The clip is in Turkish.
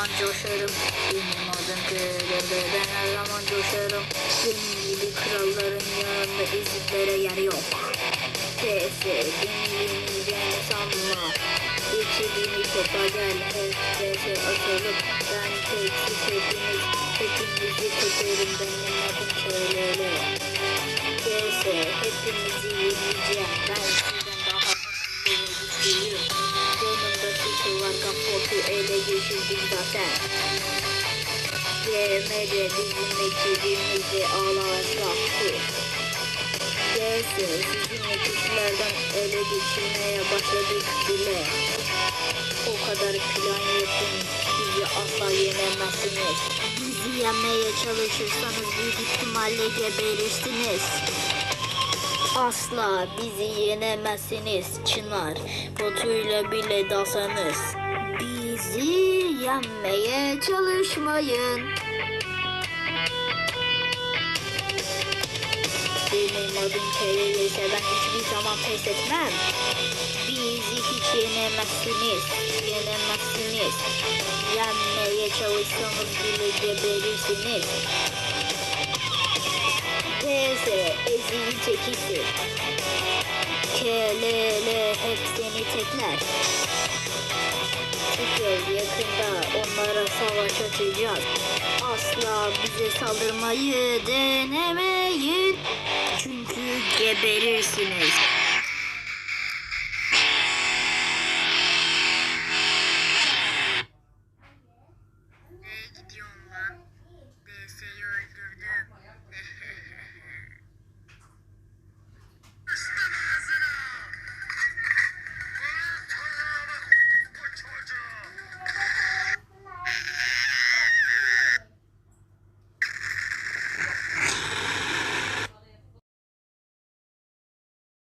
zaman coşarım Benim adım ben her zaman coşarım Benim gibi kralların yanında eziklere yer yok PS beni yeneceğini sanma Geçirdiğini topa gel PS atalım Ben teksiz hepiniz Hepinizi tutarım benim adım KLL PS hepinizi yeneceğim. Ben Tito var kapotu ele geçirdim zaten Yemede bizim ekibimizi ağlarsaktı DS sizin ekiplerden ele geçirmeye başladık bile. O kadar plan yapın bizi asla yenemezsiniz. Bizi yenmeye çalışırsanız büyük ihtimalle geberirsiniz Asla bizi yenemezsiniz Çınar. Botuyla bile dalsanız. Bizi yenmeye çalışmayın. Benim adım Kereyse ben hiçbir zaman pes etmem. Bizi hiç yenemezsiniz. Yenemezsiniz. Yenmeye çalışsanız bile geberirsiniz. PS ezili çekisi. KLL hep seni tekler. Çıkıyor yakında onlara savaş açacağız. Asla bize saldırmayı denemeyin. Çünkü geberirsiniz.